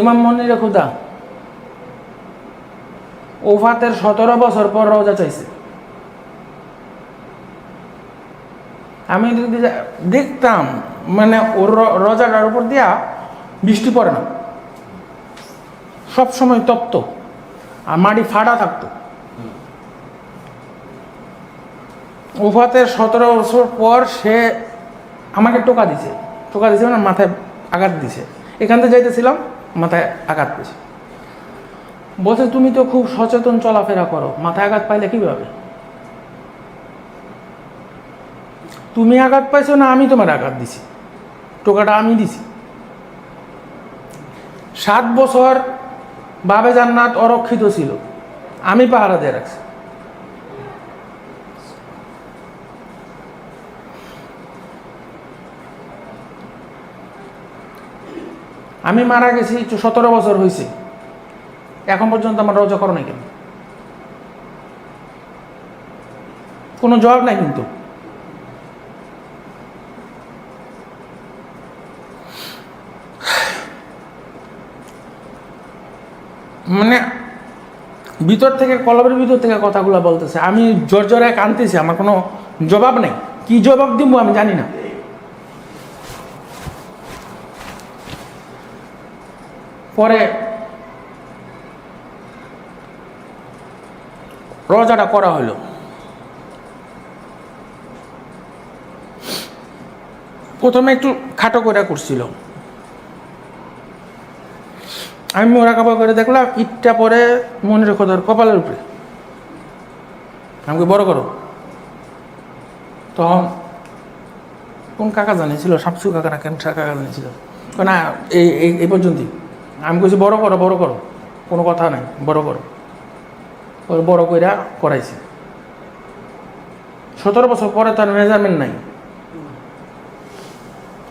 ইমাম মনিরে খুদা। ওফাতের সতেরো বছর পর রোজা চাইছে। আমি যদি দেখতাম মানে ওর রোজাটার উপর দিয়া বৃষ্টি পড়ে না। সব সময় তপ্ত। আর মাটি ফাটা থাকতো। ওফাতের সতেরো বছর পর সে আমাকে টোকা দিছে। টোকা দিছে মানে মাথায় আঘাত দিছে। এখান থেকে যাইতেছিলাম। মাথায় আঘাত পেয়েছে। বলছে, তুমি তো খুব সচেতন চলাফেরা করো। মাথায় আঘাত পাইলে কীভাবে? তুমি আঘাত পাইছো না, আমি তোমার আঘাত দিছি। টোকাটা আমি দিছি। সাত বছর বাবে জান্নাত অরক্ষিত ছিল। আমি পাহারা দিয়ে রাখছি। আমি মারা গেছি সতেরো বছর হয়েছে এখন পর্যন্ত আমার রোজা করো নাই কেন? কোনো জবাব নাই কিন্তু। মানে ভিতর থেকে কলবের ভিতর থেকে কথাগুলো বলতেছে। আমি জোর জোরে কানতেছি আমার কোনো জবাব নেই। কি জবাব দিব আমি জানি না। পরে রোজাটা করা হলো। প্রথমে একটু খাটো করে করছিল। আমি মোরা কাপড় করে দেখলাম, ইটটা পরে মনের খোদার কপালের উপরে। আমাকে বড় করো। তখন কোন কাকা জানিয়েছিল সাপসু কাকা না কেন কাকা জানিয়েছিল না এই এই পর্যন্তই। আমি কইছি, বড় করো বড় করো। কোনো কথা নাই, বড় করো। ওই বড় কইরা করাইছে। সতেরো বছর পরে তার মেজারমেন্ট নাই।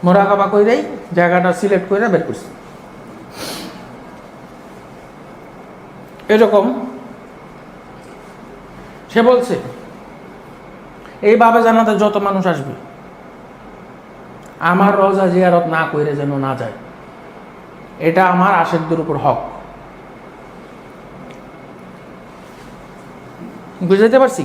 মোরা কাবা কইরাই জায়গাটা সিলেক্ট করে বের করছি। এরকম সে বলছে, এই বাবে জানাতে যত মানুষ আসবে, আমার রোজা জিয়ারত না কইরে যেন না যায়। এটা আমার আশেকদের উপর হক। বুঝাতে পারছি?